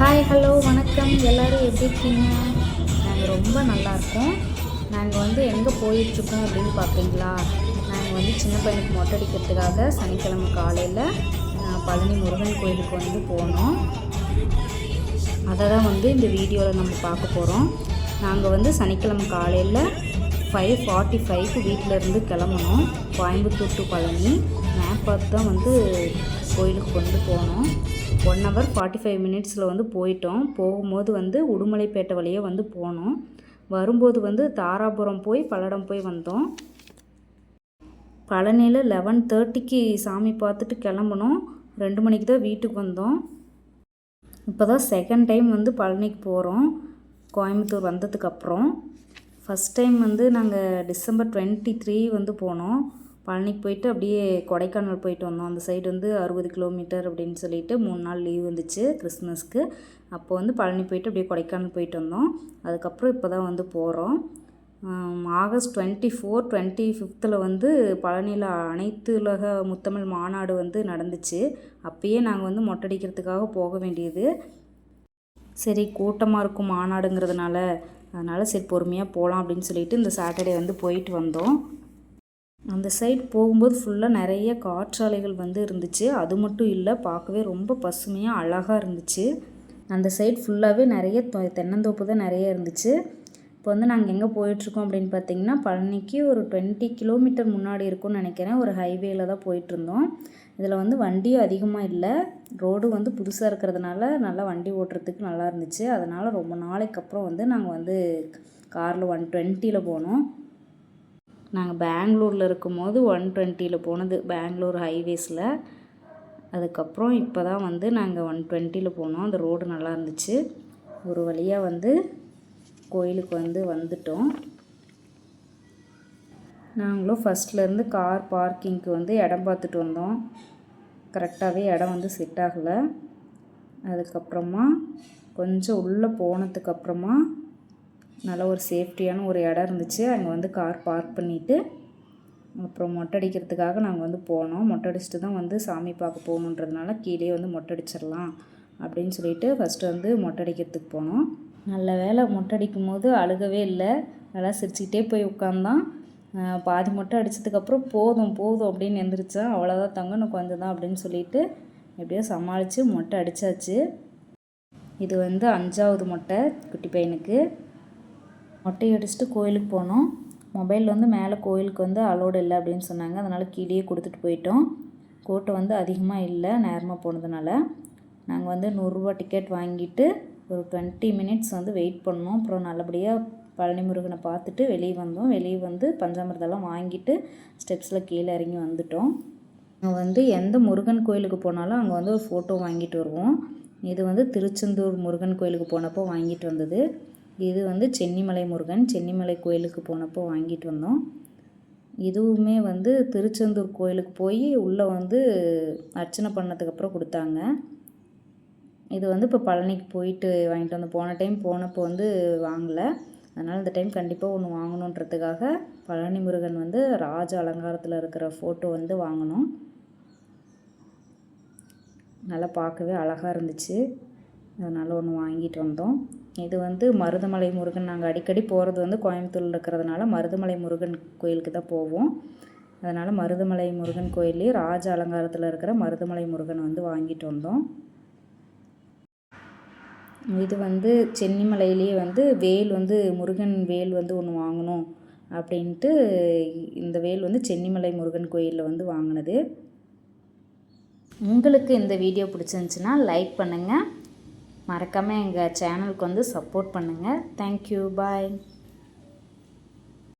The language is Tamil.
ஹாய் ஹலோ வணக்கம். எல்லோரும் எப்படி இருக்கீங்க? நாங்கள் ரொம்ப நல்லா இருக்கோம். நாங்கள் வந்து எங்கே போயிட்டுருக்கோம் அப்படின்னு பார்க்குறீங்களா நாங்கள் வந்து சின்ன பையனுக்கு மொட்டை அடிக்கிறதுக்காக சனிக்கிழமை காலையில் பழனி முருகன் கோயிலுக்கு வந்து போனோம். அதை தான் வந்து இந்த வீடியோவில் நம்ம பார்க்க போகிறோம் நாங்கள் வந்து சனிக்கிழமை காலையில் ஃபைவ் ஃபார்ட்டி ஃபைவ்க்கு வீட்டிலேருந்து கிளம்புனோம் கோயம்புத்தூர் டு பழனி. மேப் பார்த்து தான் வந்து கோயிலுக்கு கொண்டு போனோம். ஒன் ஹவர் ஃபார்ட்டி ஃபைவ் மினிட்ஸில் வந்து போயிட்டோம். போகும்போது வந்து உடுமலைப்பேட்டை வழியாக வந்து போனோம். வரும்போது வந்து தாராபுரம் போய் பல்லடம் போய் வந்தோம். பழனியில் லெவன் தேர்ட்டிக்கு சாமி பார்த்துட்டு கிளம்புனோம் ரெண்டு மணிக்கு தான் வீட்டுக்கு வந்தோம். இப்போ தான் செகண்ட் டைம் வந்து பழனிக்கு போகிறோம் கோயம்புத்தூர் வந்ததுக்கப்புறம் ஃபஸ்ட் டைம் வந்து நாங்கள் டிசம்பர் டுவெண்ட்டி த்ரீ வந்து போனோம். பழனிக்கு போயிட்டு அப்படியே கொடைக்கானல் போயிட்டு வந்தோம். அந்த சைடு வந்து அறுபது கிலோமீட்டர் அப்படின்னு சொல்லிட்டு மூணு நாள் லீவ் வந்துச்சு கிறிஸ்மஸ்க்கு அப்போ வந்து பழனி போயிட்டு அப்படியே கொடைக்கானல் போயிட்டு வந்தோம். அதுக்கப்புறம் இப்போ தான் வந்து போகிறோம் ஆகஸ்ட் டுவெண்ட்டி ஃபோர் டுவெண்ட்டி ஃபிஃப்த்தில் வந்து பழனியில் அனைத்து உலக முத்தமிழ் மாநாடு வந்து நடந்துச்சு. அப்பயே நாங்கள் வந்து மொட்டடிக்கிறதுக்காக போக வேண்டியது. சரி கூட்டமாக இருக்கும் மாநாடுங்கிறதுனால அதனால் சரி பொறுமையாக போகலாம் அப்படின்னு சொல்லிட்டு இந்த சாட்டர்டே வந்து போயிட்டு வந்தோம். அந்த சைட் போகும்போது ஃபுல்லாக நிறைய காற்றாலைகள் வந்து இருந்துச்சு. அது மட்டும் இல்லை பார்க்கவே ரொம்ப பசுமையாக அழகாக இருந்துச்சு. அந்த சைட் ஃபுல்லாகவே நிறைய தென்னந்தோப்பு தான் நிறைய இருந்துச்சு. இப்போ வந்து நாங்கள் எங்கே போயிட்டுருக்கோம் அப்படின்னு பார்த்தீங்கன்னா பழனிக்கு ஒரு டுவெண்ட்டி கிலோமீட்டர் முன்னாடி இருக்கும்னு நினைக்கிறேன். ஒரு ஹைவேல தான் போயிட்டுருந்தோம். இதில் வந்து வண்டியும் அதிகமாக இல்லை. ரோடு வந்து புதுசாக இருக்கிறதுனால நல்லா வண்டி ஓட்டுறதுக்கு நல்லா இருந்துச்சு. அதனால் ரொம்ப நாளைக்கு அப்புறம் வந்து நாங்கள் வந்து காரில் ஒன் டுவெண்ட்டியில் போனோம். நாங்கள் பெங்களூரில் இருக்கும்போது ஒன் டுவெண்ட்டியில் போனது பெங்களூர் ஹைவேஸில் அதுக்கப்புறம் இப்போ தான் வந்து நாங்கள் ஒன் டுவெண்ட்டியில் போனோம். அந்த ரோடு நல்லா இருந்துச்சு. ஒரு வழியாக வந்து கோயிலுக்கு வந்து வந்துட்டோம். நாங்களும் ஃபஸ்ட்லேருந்து கார் பார்க்கிங்க்கு வந்து இடம் பார்த்துட்டு வந்தோம். கரெக்டாகவே இடம் வந்து செட் ஆகலை. அதுக்கப்புறமா கொஞ்சம் உள்ளே போனதுக்கப்புறமா நல்ல ஒரு சேஃப்டியான ஒரு இடம் இருந்துச்சு. அங்கே வந்து கார் பார்க் பண்ணிவிட்டு அப்புறம் மொட்டை அடிக்கிறதுக்காக நாங்கள் வந்து போனோம். மொட்டை அடிச்சுட்டு தான் வந்து சாமி பார்க்க போகணுன்றதுனால கீழே வந்து மொட்டை அடிச்சிடலாம் அப்படின்னு சொல்லிட்டு ஃபஸ்ட்டு வந்து மொட்டை அடிக்கிறதுக்கு போனோம். நல்ல வேளை மொட்டை அடிக்கும் போது அழுகவே இல்லை. நல்லா சிரிச்சுக்கிட்டே போய் உட்காந்தான். பாதி மொட்டை அடித்ததுக்கப்புறம் போதும் போதும் அப்படின்னு எந்திரிச்சான். அவ்வளோதான் தங்க கொஞ்சம் தான் அப்படின்னு சொல்லிட்டு எப்படியோ சமாளித்து மொட்டை அடித்தாச்சு இது வந்து அஞ்சாவது மொட்டை குட்டி பையனுக்கு. மொட்டை அடிச்சுட்டு கோயிலுக்கு போனோம். மொபைல் வந்து மேலே கோயிலுக்கு வந்து அலோடு இல்லை அப்படின்னு சொன்னாங்க. அதனால் கீழேயே கொடுத்துட்டு போயிட்டோம். கூட்டம் வந்து அதிகமாக இல்லை நேரமாக போனதுனால. நாங்கள் வந்து நூறுரூவா டிக்கெட் வாங்கிட்டு ஒரு டுவெண்ட்டி மினிட்ஸ் வந்து வெயிட் பண்ணோம். அப்புறம் நல்லபடியாக பழனி முருகனை பார்த்துட்டு வெளியே வந்தோம். வெளியே வந்து பஞ்சாமிரதெல்லாம் வாங்கிட்டு ஸ்டெப்ஸில் கீழே இறங்கி வந்துட்டோம். அங்கே வந்து எந்த முருகன் கோயிலுக்கு போனாலும் அங்கே வந்து ஒரு ஃபோட்டோ வாங்கிட்டு வருவோம். இது வந்து திருச்செந்தூர் முருகன் கோயிலுக்கு போனப்போ வாங்கிட்டு வந்தது. இது வந்து சென்னிமலை முருகன் சென்னிமலை கோயிலுக்கு போனப்போ வாங்கிட்டு வந்தோம். இதுவுமே வந்து திருச்செந்தூர் கோயிலுக்கு போய் உள்ளே வந்து அர்ச்சனை பண்ணதுக்கப்புறம் கொடுத்தாங்க. இது வந்து இப்போ பழனிக்கு போயிட்டு வாங்கிட்டு வந்து போன டைம் போனப்போ வந்து வாங்கலை. அதனால் இந்த டைம் கண்டிப்பாக ஒன்று வாங்கணுன்றதுக்காக பழனி முருகன் வந்து ராஜ அலங்காரத்தில் இருக்கிற ஃபோட்டோ வந்து வாங்கினோம் நல்லா பார்க்கவே அழகாக இருந்துச்சு. அதனால் ஒன்று வாங்கிட்டு வந்தோம். இது வந்து மருதமலை முருகன். நாங்கள் அடிக்கடி போகிறது வந்து கோயம்புத்தூரில் இருக்கிறதுனால மருதமலை முருகன் கோயிலுக்கு தான் போவோம். அதனால் மருதமலை முருகன் கோயிலே ராஜ அலங்காரத்தில் இருக்கிற மருதமலை முருகன் வந்து வாங்கிட்டு வந்தோம். இது வந்து சென்னிமலையிலேயே வந்து வேல் வந்து முருகன் வேல் வந்து ஒன்று வாங்கணும் அப்படின்ட்டு இந்த வேல் வந்து சென்னிமலை முருகன் கோயிலில் வந்து வாங்கினது. உங்களுக்கு இந்த வீடியோ பிடிச்சிருந்துச்சின்னா லைக் பண்ணுங்கள் மறக்காமல் எங்கள் சேனலுக்கு வந்து சப்போர்ட் பண்ணுங்கள் தேங்க்யூ பாய்